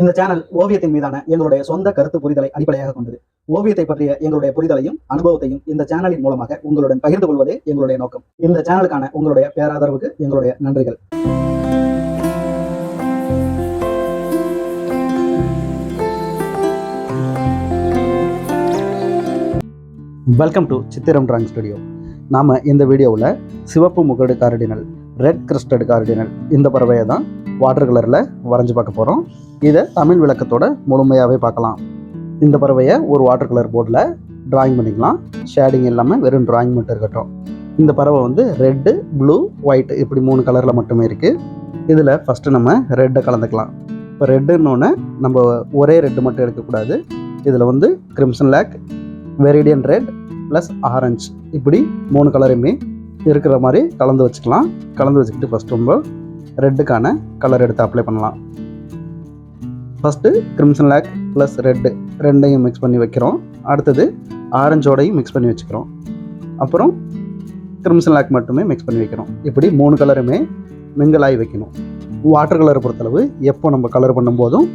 இந்த சேனல் ஓவியத்தின் மீதான எங்களுடைய சொந்த கருத்து புரிதலை அடிப்படையாக கொண்டது. ஓவியத்தை பற்றிய எங்களுடைய புரிதலையும் அனுபவத்தையும் இந்த சேனலின் மூலமாக உங்களுடன் பகிர்ந்து கொள்வதே எங்களுடைய நோக்கம். இந்த சேனலுக்கான உங்களுடைய பேராதரவுக்கு எங்களுடைய நன்றிகள். Welcome to Chithiram drawing studio நாம் இந்த வீடியோவில் சிவப்பு முகடு கார்டினல் ரெட் கிறிஸ்டட் கார்டினல் இந்த பறவையை தான் வாட்டர் கலரில் வரைஞ்சி பார்க்க போகிறோம் இதை தமிழ் விளக்கத்தோட முழுமையாகவே பார்க்கலாம். இந்த பறவையை ஒரு வாட்டர் கலர் போர்டில் டிராயிங் பண்ணிக்கலாம். ஷேடிங் இல்லாமல் வெறும் டிராயிங் மட்டும் இருக்கட்டும். இந்த பறவை வந்து ரெட்டு ப்ளூ ஒயிட் இப்படி மூணு கலரில் மட்டுமே இருக்குது இதில் ஃபஸ்ட்டு நம்ம ரெட்டை கலந்துக்கலாம். இப்போ ரெட்டுன்னொன்னே நம்ம ஒரே ரெட்டு மட்டும் எடுக்கக்கூடாது. இதில் வந்து crimson lake viridian red plus orange இப்படி மூணு கலருமே இருக்கிற மாதிரி கலந்து வச்சுக்கலாம். கலந்து வச்சுக்கிட்டு ஃபஸ்ட் நம்ம ரெட்டுக்கான கலர் எடுத்து அப்ளை பண்ணலாம். First crimson lake plus red ரெண்டையும் மிக்ஸ் பண்ணி வைக்கிறோம். அடுத்தது ஆரஞ்சோடையும் மிக்ஸ் பண்ணி வச்சுக்கிறோம். அப்புறம் கிரிம்சன் லேக் மட்டுமே மிக்ஸ் பண்ணி வைக்கிறோம். இப்படி மூணு கலருமே மிங்கலாகி வைக்கணும். வாட்டர் கலரை பொறுத்தளவு எப்போ நம்ம கலர் பண்ணும்போதும்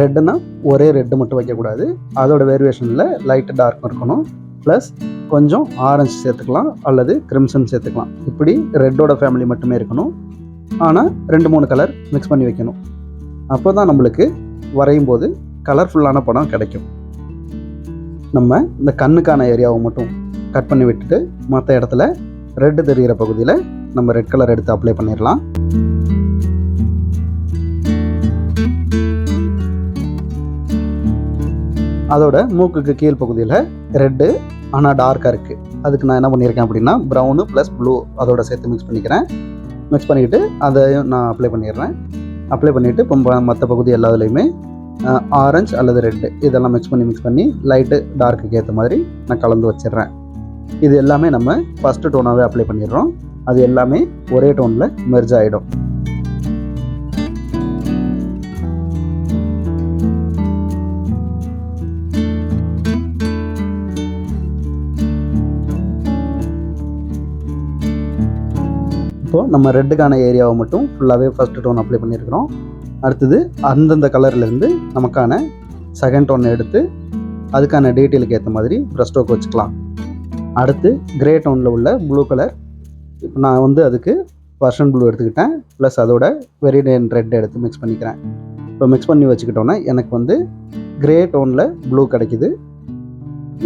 ரெட்டுன்னா ஒரே ரெட்டு மட்டும் வைக்கக்கூடாது. அதோட வேரியேஷனில் லைட்டு டார்க்கும் இருக்கணும். ப்ளஸ் கொஞ்சம் ஆரஞ்சு சேர்த்துக்கலாம் அல்லது கிரிம்சன் சேர்த்துக்கலாம். இப்படி ரெட்டோட ஃபேமிலி மட்டுமே இருக்கணும். ஆனால் ரெண்டு மூணு கலர் மிக்ஸ் பண்ணி வைக்கணும். அப்போ தான் நம்மளுக்கு வரையும் போது கலர்ஃபுல்லான படம் கிடைக்கும். நம்ம இந்த கண்ணுக்கான ஏரியாவை மட்டும் கட் பண்ணி விட்டுட்டு மற்ற இடத்துல ரெட்டு தெரிகிற பகுதியில் நம்ம ரெட் கலர் எடுத்து அப்ளை பண்ணிடலாம். அதோட மூக்குக்கு கீழ் பகுதியில் ரெட்டு ஆனால் டார்க்காக இருக்குது அதுக்கு நான் என்ன பண்ணியிருக்கேன் அப்படின்னா ப்ரௌனு ப்ளஸ் ப்ளூ அதோட சேர்த்து மிக்ஸ் பண்ணிக்கிறேன். மிக்ஸ் பண்ணிக்கிட்டு அதையும் நான் அப்ளை பண்ணிடுறேன். அப்ளை பண்ணிவிட்டு இப்போ மற்ற பகுதி எல்லாத்துலேயுமே ஆரஞ்சு அல்லது ரெட்டு இதெல்லாம் மிக்ஸ் பண்ணி மிக்ஸ் பண்ணி லைட்டு டார்க்குக்கு ஏற்ற மாதிரி நான் கலந்து வச்சிடுறேன். இது எல்லாமே நம்ம ஃபஸ்ட்டு டோனாகவே அப்ளை பண்ணிடுறோம். அது எல்லாமே ஒரே டோனில் மெர்ஜ் ஆகிடும் இப்போது நம்ம ரெட்டுக்கான ஏரியாவை மட்டும் ஃபுல்லாகவே ஃபஸ்ட்டு டோன் அப்ளை பண்ணியிருக்கிறோம். அடுத்தது அந்தந்த கலர்லேருந்து நமக்கான செகண்ட் டோன் எடுத்து அதுக்கான டீட்டெயிலுக்கு ஏற்ற மாதிரி ப்ரஷ் வச்சுக்கலாம். அடுத்து கிரே டோனில் உள்ள ப்ளூ கலர் இப்போ நான் வந்து அதுக்கு பர்ஷன் ப்ளூ எடுத்துக்கிட்டேன். ப்ளஸ் அதோட வெரிடியன் ரெட் எடுத்து மிக்ஸ் பண்ணிக்கிறேன். இப்போ மிக்ஸ் பண்ணி வச்சுக்கிட்டோன்னா எனக்கு வந்து கிரே டோனில் ப்ளூ கிடைக்கிது.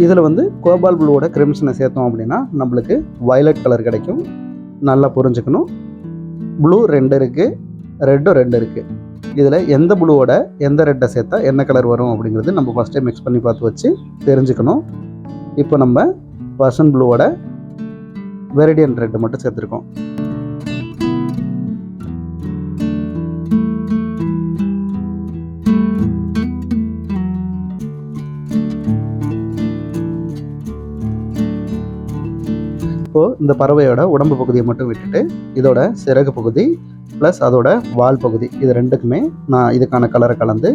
இதில் வந்து கோபால் ப்ளூவோட கிரிம்சனை சேர்த்தோம் அப்படின்னா நம்மளுக்கு வயலட் கலர் கிடைக்கும். நல்லா புரிஞ்சுக்கணும். ப்ளூ ரெண்டு இருக்குது ரெட்டும் ரெண்டு இருக்குது இதில் எந்த ப்ளூவோட எந்த ரெட்டை சேர்த்தா என்ன கலர் வரும் அப்படிங்கிறது நம்ம ஃபஸ்ட்டே மிக்ஸ் பண்ணி பார்த்து வச்சு தெரிஞ்சுக்கணும். இப்போ நம்ம பர்சன் ப்ளூவோட வெரிடியன் ரெட்டு மட்டும் சேர்த்துருக்கோம். இப்போது இந்த பறவையோட உடம்பு பகுதியை மட்டும் விட்டுட்டு இதோட சிறகு பகுதி ப்ளஸ் அதோட வால் பகுதி. இது ரெண்டுக்குமே நான் இதுக்கான கலரை கலந்து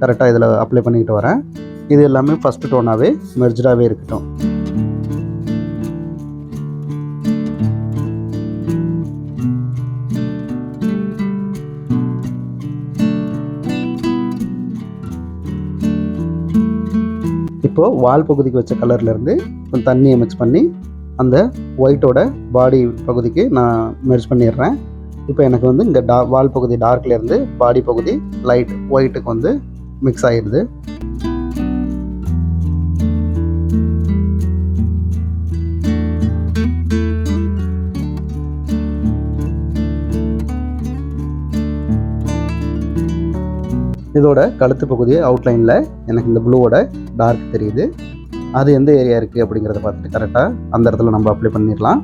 கரெக்டாக இதில் அப்ளை பண்ணிக்கிட்டு வரேன். இது எல்லாமே ஃபஸ்ட்டு டோனாகவே மெர்ஜாகவே இருக்கட்டும். இப்போது வால் பகுதிக்கு வச்ச கலர்லேருந்து கொஞ்சம் தண்ணியை மிக்ஸ் பண்ணி அந்த ஒயிட்டோட பாடி பகுதிக்கு நான் மெர்ஜ் பண்ணிடுறேன். இப்போ எனக்கு வந்து இங்கே டா வால் பகுதி டார்க்லேருந்து பாடி பகுதி லைட் ஒயிட்டுக்கு வந்து மிக்ஸ் ஆகிடுது இதோட கழுத்து பகுதி அவுட்லைனில் எனக்கு இந்த ப்ளூவோட டார்க் தெரியுது. அது எந்த ஏரியா இருக்குது அப்படிங்கிறத பார்த்துட்டு கரெக்டாக அந்த இடத்துல நம்ம அப்ளை பண்ணிடலாம்.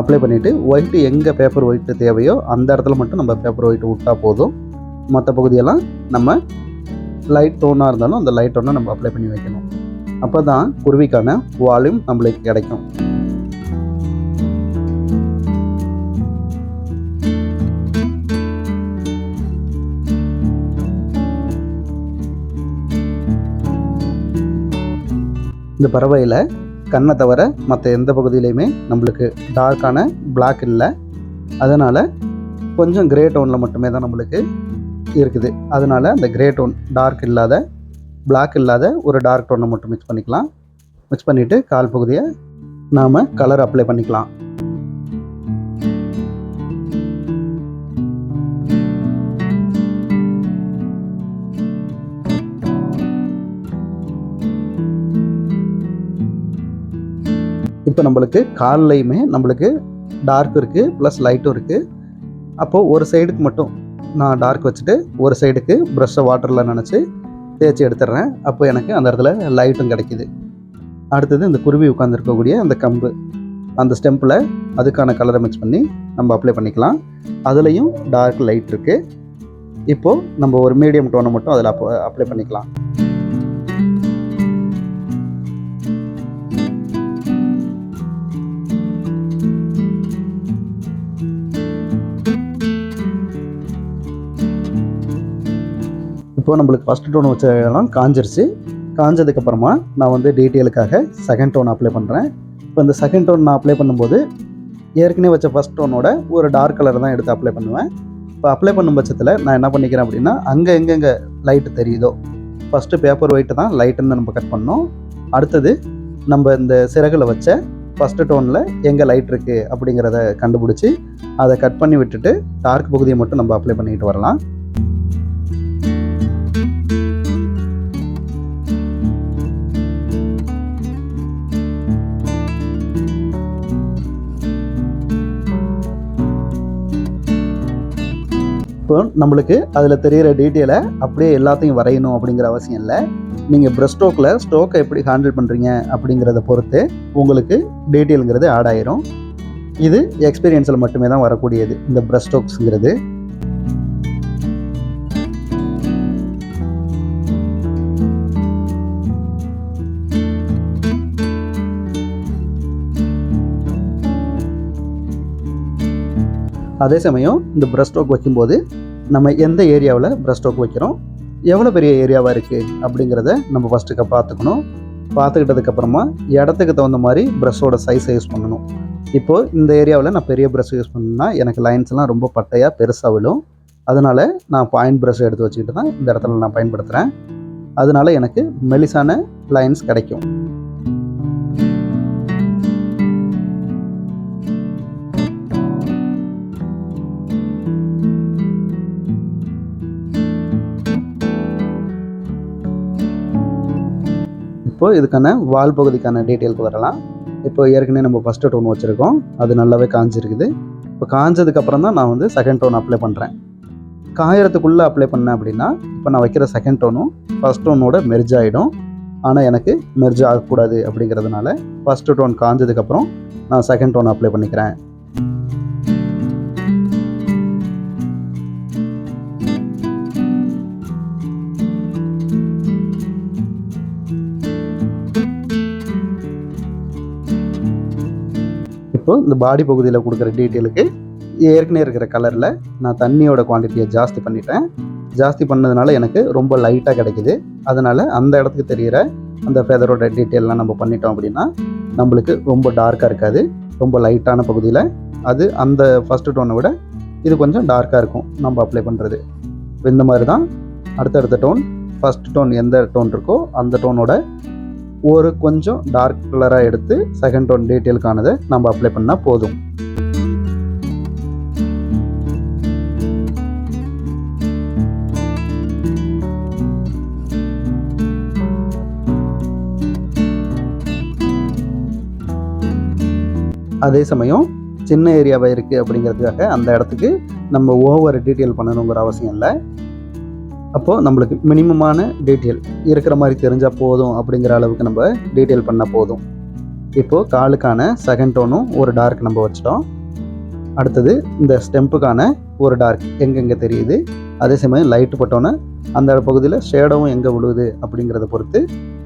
அப்ளை பண்ணிவிட்டு ஒயிட்டு எங்கே பேப்பர் ஒயிட்டு தேவையோ அந்த இடத்துல மட்டும் நம்ம பேப்பர் ஒயிட்டு விட்டால் போதும். மற்ற பகுதியெல்லாம் நம்ம லைட் டோனாக இருந்தாலும் அந்த லைட் டோனை நம்ம அப்ளை பண்ணி வைக்கணும். அப்போ தான் குருவிக்கான வால்யூம் நம்மளுக்கு கிடைக்கும். இந்த பறவையில் கண்ணை தவிர மற்ற எந்த பகுதியிலையுமே நம்மளுக்கு டார்க்கான பிளாக் இல்லை. அதனால் கொஞ்சம் கிரே டோனில் மட்டுமே தான் நம்மளுக்கு இருக்குது. அதனால் அந்த கிரே டோன் டார்க் இல்லாத பிளாக் இல்லாத ஒரு டார்க் டோனை மட்டும் மிக்ஸ் பண்ணிக்கலாம். மிக்ஸ் பண்ணிவிட்டு கால் பகுதியை நாம் கலர் அப்ளை பண்ணிக்கலாம். இப்போ நம்மளுக்கு கால்லையுமே நம்மளுக்கு டார்க் இருக்குது ப்ளஸ் லைட்டும் இருக்குது அப்போது ஒரு சைடுக்கு மட்டும் நான் டார்க் வச்சுட்டு ஒரு சைடுக்கு ப்ரஷ்ஷை வாட்டரில் நினச்சி தேய்ச்சி எடுத்துடுறேன். அப்போ எனக்கு அந்த இடத்துல லைட்டும் கிடைக்கிது. அடுத்தது இந்த குருவி உட்காந்துருக்கக்கூடிய அந்த கம்பு. அந்த ஸ்டெம்பில் அதுக்கான கலரை மிக்ஸ் பண்ணி நம்ம அப்ளை பண்ணிக்கலாம். அதுலேயும் டார்க் லைட் இருக்குது இப்போது நம்ம ஒரு மீடியம் டோனை மட்டும் அதில் அப்போ அப்ளை பண்ணிக்கலாம். இப்போ நம்மளுக்கு ஃபஸ்ட் டோன் வச்ச இடம் காஞ்சிருச்சு. காஞ்சதுக்கப்புறமா நான் வந்து டீட்டெயிலுக்காக செகண்ட் டோன் அப்ளை பண்ணுறேன் இப்போ இந்த செகண்ட் டோன் நான் அப்ளை பண்ணும்போது ஏற்கனவே வச்ச ஃபஸ்ட் டோனோட ஒரு டார்க் கலர் தான் எடுத்து அப்ளை பண்ணுவேன். இப்போ அப்ளை பண்ணும் பட்சத்தில் நான் என்ன பண்ணிக்கிறேன் அப்படின்னா அங்கே எங்கெங்கே லைட்டு தெரியுதோ ஃபஸ்ட்டு பேப்பர் ஒயிட்டு தான் லைட்டுன்னு நம்ம கட் பண்ணோம். அடுத்தது நம்ம இந்த சிறகுல வச்ச ஃபஸ்ட்டு டோனில் எங்கே லைட் இருக்குது அப்படிங்கிறத கண்டுபிடிச்சி அதை கட் பண்ணி விட்டுட்டு டார்க் பகுதியை மட்டும் நம்ம அப்ளை பண்ணிக்கிட்டு வரலாம். இப்போ நம்மளுக்கு அதில் தெரிகிற டீட்டெயிலை அப்படியே எல்லாத்தையும் வரையணும் அப்படிங்கிற அவசியம் இல்லை. நீங்கள் ப்ரெஸ்ட் ஸ்ட்ரோக்கில் ஸ்ட்ரோக்கை எப்படி ஹேண்டில் பண்ணுறீங்க அப்படிங்கிறத பொறுத்து உங்களுக்கு டீட்டெயிலுங்கிறது ஆட் ஆயிரும். இது எக்ஸ்பீரியன்ஸில் மட்டுமே தான் வரக்கூடியது இந்த ப்ரெஷ் ஸ்ட்ரோக்ஸுங்கிறது அதே சமயம் இந்த ப்ரெஷ் ஸ்ட்ரோக் வைக்கும்போது நம்ம எந்த ஏரியாவில் ப்ரெஷ் ஸ்ட்ரோக் வைக்கிறோம்? எவ்வளோ பெரிய ஏரியாவாக இருக்குது அப்படிங்கிறத நம்ம ஃபஸ்ட்டுக்கு பார்த்துக்கணும். பார்த்துக்கிட்டதுக்கப்புறமா இடத்துக்கு தகுந்த மாதிரி ப்ரஷ்ஷோட சைஸை யூஸ் பண்ணணும். இப்போது இந்த ஏரியாவில் நான் பெரிய ப்ரஷ் யூஸ் பண்ணேன்னா எனக்கு லைன்ஸ்லாம் ரொம்ப பட்டையாக பெருசாக விழும். அதனால் நான் பாயிண்ட் ப்ரஷ் எடுத்து வச்சுக்கிட்டு தான் இந்த இடத்துல நான் பயன்படுத்துகிறேன் அதனால எனக்கு மெலிசான லைன்ஸ் கிடைக்கும். இப்போ இதுக்கான வால் பகுதிக்கான டீட்டெயிலுக்கு வரலாம். இப்போ ஏற்கனவே நம்ம ஃபஸ்ட்டு டோன் வச்சுருக்கோம். அது நல்லாவே காஞ்சிருக்குது. இப்போ காஞ்சதுக்கப்புறம் தான் நான் வந்து செகண்ட் டோன் அப்ளை பண்ணுறேன் காயறதுக்குள்ளே அப்ளை பண்ணேன் அப்படின்னா இப்போ நான் வைக்கிற செகண்ட் டோனும் ஃபஸ்ட் டோனோட மெர்ஜ் ஆகிடும் ஆனால் எனக்கு மெர்ஜ் ஆகக்கூடாது அப்படிங்கிறதுனால ஃபஸ்ட்டு டோன் காஞ்சதுக்கப்புறம் நான் செகண்ட் டோன் அப்ளை பண்ணிக்கிறேன். இப்போ இந்த பாடி பகுதியில் கொடுக்குற டீட்டெயிலுக்கு ஏற்கனவே இருக்கிற கலரில் நான் தண்ணியோட குவான்டிட்டியை ஜாஸ்தி பண்ணிட்டேன். ஜாஸ்தி பண்ணதுனால எனக்கு ரொம்ப லைட்டாக கிடைக்குது. அதனால் அந்த இடத்துக்கு தெரிகிற அந்த ஃபெதரோட டீட்டெயிலெலாம் நம்ம பண்ணிட்டோம் அப்படின்னா நம்மளுக்கு ரொம்ப டார்க்காக இருக்காது. ரொம்ப லைட்டான பகுதியில் அது அந்த ஃபஸ்ட்டு டோனை விட இது கொஞ்சம் டார்க்காக இருக்கும் நம்ம அப்ளை பண்ணுறது இந்த மாதிரி தான் அடுத்தடுத்த டோன் ஃபஸ்ட் டோன் எந்த டோன் இருக்கோ அந்த டோனோட ஒரு கொஞ்சம் டார்க் கலராக எடுத்து செகண்ட் டோன் டீட்டெயிலுக்கானதை நம்ம அப்ளை பண்ணால் போதும். அதே சமயம் சின்ன ஏரியாவாக இருக்குது அப்படிங்கிறதுக்காக அந்த இடத்துக்கு நம்ம ஓவர் டீட்டெயில் பண்ணணுங்கிற அவசியம் இல்லை. அப்போது நம்மளுக்கு மினிமமான டீட்டெயில் இருக்கிற மாதிரி தெரிஞ்சால் போதும் அப்படிங்கிற அளவுக்கு நம்ம டீட்டெயில் பண்ணால் போதும். இப்போது காலுக்கான செகண்ட் டோனும் ஒரு டார்க் நம்ம வச்சிட்டோம். அடுத்தது இந்த ஸ்டெம்புக்கான ஒரு டார்க் எங்கெங்கே தெரியுது? அதே சமயம் லைட்டு போட்டோன்னே அந்த பகுதியில் ஷேடோவும் எங்கே விழுவுது அப்படிங்கிறத பொறுத்து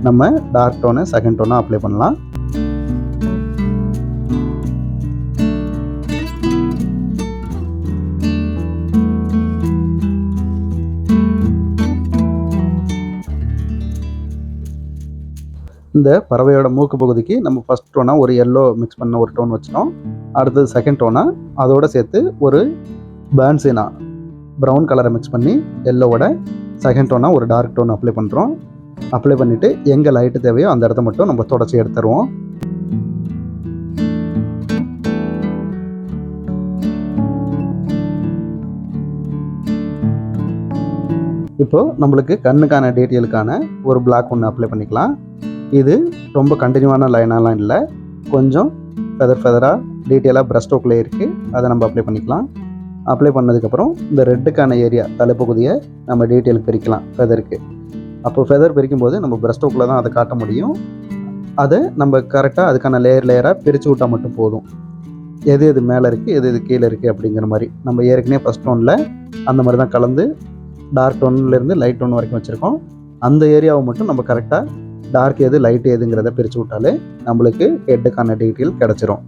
நம்ம டார்க் டோனை செகண்ட் டோனை அப்ளை பண்ணலாம். இந்த பறவையோட மூக்கு பகுதிக்கு நம்ம ஃபஸ்ட் டோனாக ஒரு எல்லோ மிக்ஸ் பண்ண ஒரு டோன் வச்சிட்டோம். அடுத்தது செகண்ட் டோனாக அதோட சேர்த்து ஒரு பேன்சினா ப்ரௌன் கலரை மிக்ஸ் பண்ணி எல்லோவோட செகண்ட் டோனாக ஒரு டார்க் டோன் அப்ளை பண்ணுறோம் அப்ளை பண்ணிவிட்டு எங்கே லைட்டு தேவையோ அந்த இடத்த மட்டும் நம்ம தொடச்சி எடுத்துருவோம். இப்போது நம்மளுக்கு கண்ணுக்கான டீட்டெயிலுக்கான ஒரு பிளாக் ஒன்று அப்ளை பண்ணிக்கலாம். இது ரொம்ப கண்டினியூவான லைனாலாம் இல்லை. கொஞ்சம் ஃபெதர் ஃபெதராக டீட்டெயிலாக ப்ரஷ் ஸ்ட்ரோக்லேயே இருக்குது அதை நம்ம அப்ளை பண்ணிக்கலாம். அப்ளை பண்ணதுக்கப்புறம் இந்த ரெட்டுக்கான ஏரியா தலைப்பகுதியை நம்ம டீட்டெயில் பிரிக்கலாம் ஃபெதருக்கு அப்போ ஃபெதர் பிரிக்கும் போது நம்ம ப்ரஷ் ஸ்ட்ரோக்கில் தான் அதை காட்ட முடியும். அதை நம்ம கரெக்டாக அதுக்கான லேயர் லேயராக பிரித்து விட்டால் மட்டும் போதும். எது எது மேலே இருக்குது எது எது கீழே இருக்குது அப்படிங்கிற மாதிரி. நம்ம ஏற்கனவே ஃபஸ்ட் டோனில் அந்த மாதிரி தான் கலந்து டார்க் டோன்லேருந்து லைட் டோன் வரைக்கும் வச்சுருக்கோம். அந்த ஏரியாவை மட்டும் நம்ம கரெக்டாக டார்க் எது லைட் எதுங்கிறத பிரித்து விட்டாலே நம்மளுக்கு ஹெட்டுக்கான டீட்டெயில் கிடச்சிரும்.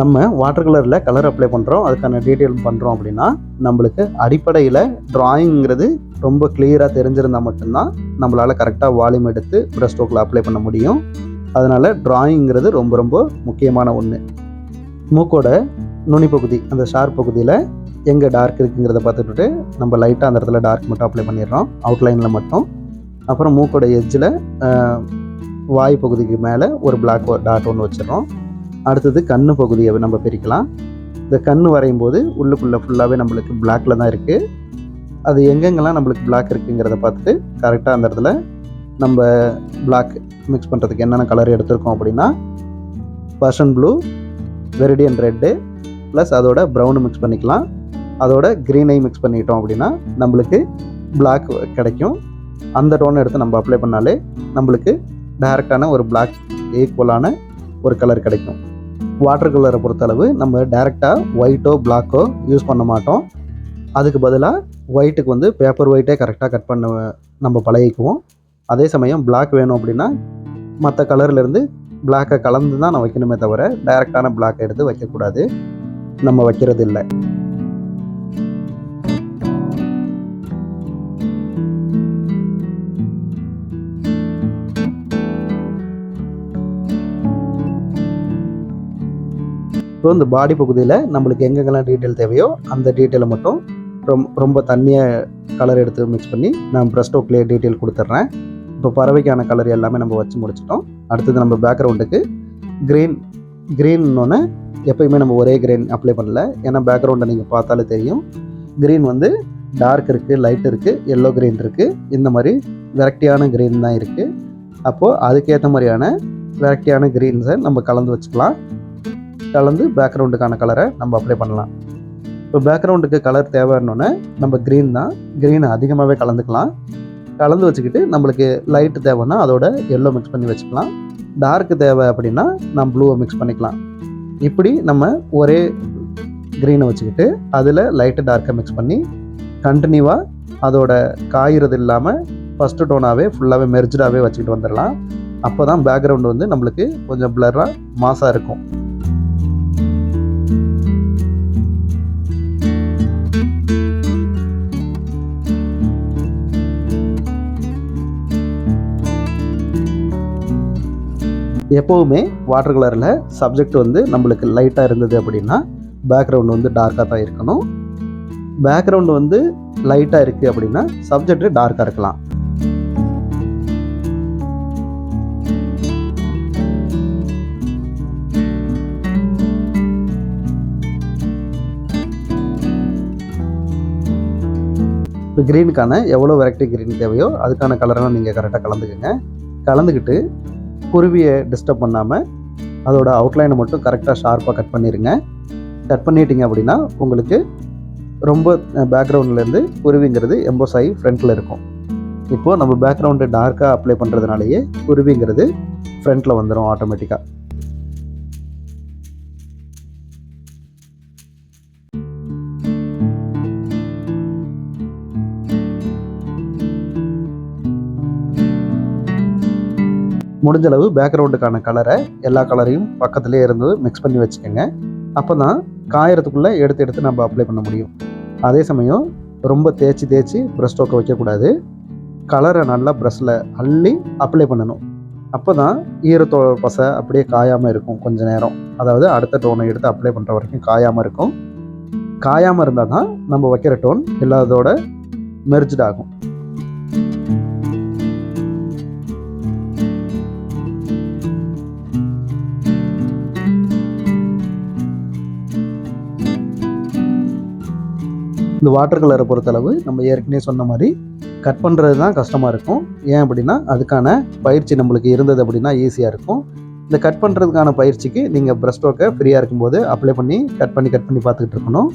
நம்ம வாட்டர் கலரில் கலர் அப்ளை பண்ணுறோம் அதுக்கான டீட்டெயில் பண்ணுறோம் அப்படின்னா நம்மளுக்கு அடிப்படையில் ட்ராயிங்கிறது ரொம்ப கிளியராக தெரிஞ்சிருந்தால் மட்டும்தான் நம்மளால் கரெக்டாக வால்யூம் எடுத்து ப்ரஷ் ஸ்ட்ரோக்கில் அப்ளை பண்ண முடியும். அதனால் ட்ராயிங்கிறது ரொம்ப ரொம்ப முக்கியமான ஒன்று மூக்கோட நுனி பகுதி அந்த ஷார்ப் பகுதியில் எங்கே டார்க் இருக்குங்கிறத பார்த்துட்டு நம்ம லைட்டாக அந்த இடத்துல டார்க் மட்டும் அப்ளை பண்ணிடுறோம். அவுட்லைனில் மட்டும். அப்புறம் மூக்கோட எஜ்ஜில் வாய் பகுதிக்கு மேலே ஒரு பிளாக் டாட் ஒன்று வச்சிடுறோம். அடுத்தது கண் பகுதியை நம்ம பிரிக்கலாம். இந்த கண் வரையும் போது உள்ளுக்குள்ளே ஃபுல்லாகவே நம்மளுக்கு பிளாக்ல தான் இருக்குது அது எங்கெங்கெல்லாம் நம்மளுக்கு பிளாக் இருக்குங்கிறத பார்த்துட்டு கரெக்டாக அந்த இடத்துல நம்ம பிளாக் மிக்ஸ் பண்ணுறதுக்கு என்னென்ன கலர் எடுத்திருக்கோம் அப்படின்னா Persian blue viridian red plus அதோட ப்ரௌனு மிக்ஸ் பண்ணிக்கலாம். அதோட க்ரீனை மிக்ஸ் பண்ணிட்டோம் அப்படின்னா நம்மளுக்கு பிளாக் கிடைக்கும். அந்த டோனை எடுத்து நம்ம அப்ளை பண்ணாலே நம்மளுக்கு டைரெக்டான ஒரு பிளாக் ஈக்குவலான ஒரு கலர் கிடைக்கும். வாட்டர் கலரை பொறுத்தளவு நம்ம டைரெக்டாக ஒயிட்டோ பிளாக்கோ யூஸ் பண்ண மாட்டோம். அதுக்கு பதிலாக ஒயிட்டுக்கு வந்து பேப்பர் ஒயிட்டே கரெக்டாக கட் பண்ண நம்ம பழகிக்குவோம். அதே சமயம் பிளாக் வேணும் அப்படின்னா மற்ற கலர்லேருந்து பிளாக்கை கலந்து தான் நான் வைக்கணுமே தவிர டைரெக்டான பிளாக் எடுத்து வைக்கக்கூடாது. நம்ம வைக்கிறது இல்லை இப்போ இந்த பாடி பகுதியில் நம்மளுக்கு எங்கெங்கெல்லாம் டீட்டெயில் தேவையோ அந்த டீட்டெயிலை மட்டும் ரொம்ப ரொம்ப தண்ணியாக கலர் எடுத்து மிக்ஸ் பண்ணி நான் ப்ரெஸ் ஸ்டோக்லேயே டீட்டெயில் கொடுத்துட்றேன். இப்போ பறவைக்கான கலர் எல்லாமே நம்ம வச்சு முடிச்சிட்டோம். அடுத்தது நம்ம பேக்ரவுண்டுக்கு க்ரீன் க்ரீன்னொன்று எப்பயுமே நம்ம ஒரே க்ரீன் அப்ளை பண்ணல. ஏன்னா பேக்ரவுண்டை நீங்கள் பார்த்தாலே தெரியும். க்ரீன் வந்து டார்க் இருக்குது லைட் இருக்குது எல்லோ க்ரீன் இருக்குது இந்த மாதிரி வெரைட்டியான க்ரீன் தான் இருக்குது அப்போது அதுக்கேற்ற மாதிரியான வெரைட்டியான க்ரீன்ஸை நம்ம கலந்து வச்சுக்கலாம். கலந்து பேக்ரவுண்டுக்கான கலரை நம்ம அப்ளை பண்ணலாம். இப்போ பேக்ரவுண்டுக்கு கலர் தேவைன்னொன்னே நம்ம க்ரீன் தான். க்ரீனை அதிகமாகவே கலந்துக்கலாம். கலந்து வச்சுக்கிட்டு நம்மளுக்கு லைட்டு தேவைன்னா அதோட எல்லோ மிக்ஸ் பண்ணி வச்சுக்கலாம். டார்க்கு தேவை அப்படின்னா நம்ம ப்ளூவை மிக்ஸ் பண்ணிக்கலாம். இப்படி நம்ம ஒரே க்ரீனை வச்சுக்கிட்டு அதில் லைட்டு டார்க்கை மிக்ஸ் பண்ணி கண்டினியூவாக அதோட காயிறது இல்லாமல் ஃபஸ்ட்டு டோனாகவே ஃபுல்லாகவே மெர்ஜாகவே வச்சுக்கிட்டு வந்துடலாம். அப்போ தான் பேக்ரவுண்டு வந்து நம்மளுக்கு கொஞ்சம் பிளராக மாசாக இருக்கும். எப்போவுமே வாட்டர் கலரில் சப்ஜெக்ட் வந்து நம்மளுக்கு லைட்டாக இருந்தது அப்படின்னா பேக்ரவுண்டு வந்து டார்க்காக தான் இருக்கணும். பேக்ரவுண்டு வந்து லைட்டாக இருக்குது அப்படின்னா சப்ஜெக்ட் டார்க்காக இருக்கலாம். இப்போ க்ரீனுக்கான எவ்வளோ வெரைட்டி க்ரீன் தேவையோ அதுக்கான கலரெல்லாம் நீங்கள் கரெக்டாக கலந்துக்குங்க. கலந்துக்கிட்டு குருவியை டிஸ்டர்ப் பண்ணாமல் அதோட அவுட்லைனை மட்டும் கரெக்டாக ஷார்ப்பாக கட் பண்ணிடுங்க கட் பண்ணிட்டீங்க அப்படின்னா உங்களுக்கு ரொம்ப பேக்ரவுண்ட்லேருந்து குருவிங்கிறது எம்போஸ் ஆகி ஃப்ரண்ட்டில் இருக்கும். இப்போது நம்ம பேக்ரவுண்டு டார்க்காக அப்ளை பண்ணுறதுனாலேயே குருவிங்கிறது ஃப்ரண்ட்டில் வந்துடும் ஆட்டோமேட்டிக்காக முடிஞ்சளவு பேக்ரவுண்டுக்கான கலரை எல்லா கலரையும் பக்கத்துலேயே இருந்து மிக்ஸ் பண்ணி வச்சுக்கோங்க. அப்போ தான் காயறதுக்குள்ளே எடுத்து எடுத்து நம்ம அப்ளை பண்ண முடியும். அதே சமயம் ரொம்ப தேய்ச்சி தேய்ச்சி ப்ரஷ் ஸ்ட்ரோக்கை வைக்கக்கூடாது. கலரை நல்லா ப்ரஷ்ஷில் அள்ளி அப்ளை பண்ணணும். அப்போ தான் ஈரத்தோட பசை அப்படியே காயாமல் இருக்கும் கொஞ்ச நேரம். அதாவது அடுத்த டோனை எடுத்து அப்ளை பண்ணுற வரைக்கும் காயாமல் இருக்கும். காயாமல் இருந்தால் தான் நம்ம வைக்கிற டோன் எல்லாத்தோட மெர்ஜ்ட் ஆகும். இந்த வாட்டர் கலரை பொறுத்தளவு நம்ம ஏற்கனவே சொன்ன மாதிரி கட் பண்ணுறது தான் கஷ்டமாக இருக்கும். ஏன் அப்படின்னா அதுக்கான பயிற்சி நம்மளுக்கு இருந்தது அப்படின்னா ஈஸியாக இருக்கும். இந்த கட் பண்ணுறதுக்கான பயிற்சிக்கு நீங்கள் ப்ரெஸ்ட் ஸ்ட்ரோக்கை ஃப்ரீயாக இருக்கும்போது அப்ளை பண்ணி கட் பண்ணி கட் பண்ணி பார்த்துக்கிட்டு இருக்கணும்.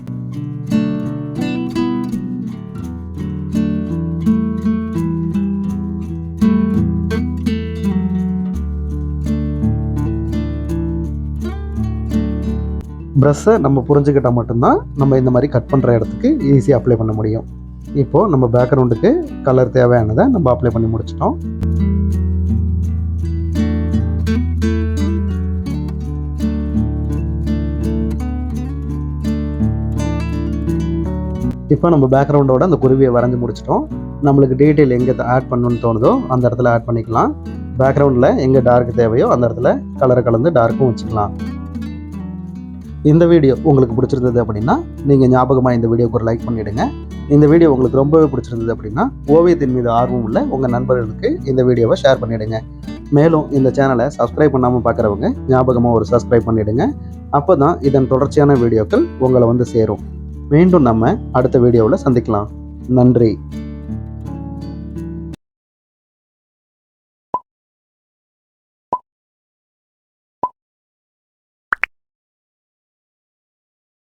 ப்ரெஷ்ஷை நம்ம புரிஞ்சுக்கிட்டால் மட்டும்தான் நம்ம இந்த மாதிரி கட் பண்ணுற இடத்துக்கு ஈஸியாக அப்ளை பண்ண முடியும். இப்போது நம்ம பேக்ரவுண்டுக்கு கலர் தேவையானதை நம்ம அப்ளை பண்ணி முடிச்சிட்டோம். இப்போ நம்ம பேக்ரவுண்டோட அந்த குருவியை வரைஞ்சி முடிச்சிட்டோம். நம்மளுக்கு டீட்டெயில் எங்கே ஆட் பண்ணணும்னு தோணுதோ அந்த இடத்துல ஆட் பண்ணிக்கலாம். பேக்ரவுண்டில் எங்கே டார்க் தேவையோ அந்த இடத்துல கலரை கலந்து டார்க்கும் வச்சுக்கலாம். இந்த வீடியோ உங்களுக்கு பிடிச்சிருந்தது அப்படின்னா நீங்கள் ஞாபகமாக இந்த வீடியோக்கு ஒரு லைக் பண்ணிவிடுங்க இந்த வீடியோ உங்களுக்கு ரொம்பவே பிடிச்சிருந்தது அப்படின்னா ஓவியத்தின் மீது ஆர்வம் உள்ள உங்கள் நண்பர்களுக்கு இந்த வீடியோவை ஷேர் பண்ணிவிடுங்க மேலும் இந்த சேனலை சப்ஸ்கிரைப் பண்ணாமல் பார்க்குறவங்க ஞாபகமாக ஒரு சப்ஸ்கிரைப் பண்ணிவிடுங்க அப்போ தான் இதன் தொடர்ச்சியான வீடியோக்கள் உங்களை வந்து சேரும். மீண்டும் நம்ம அடுத்த வீடியோவில் சந்திக்கலாம். நன்றி.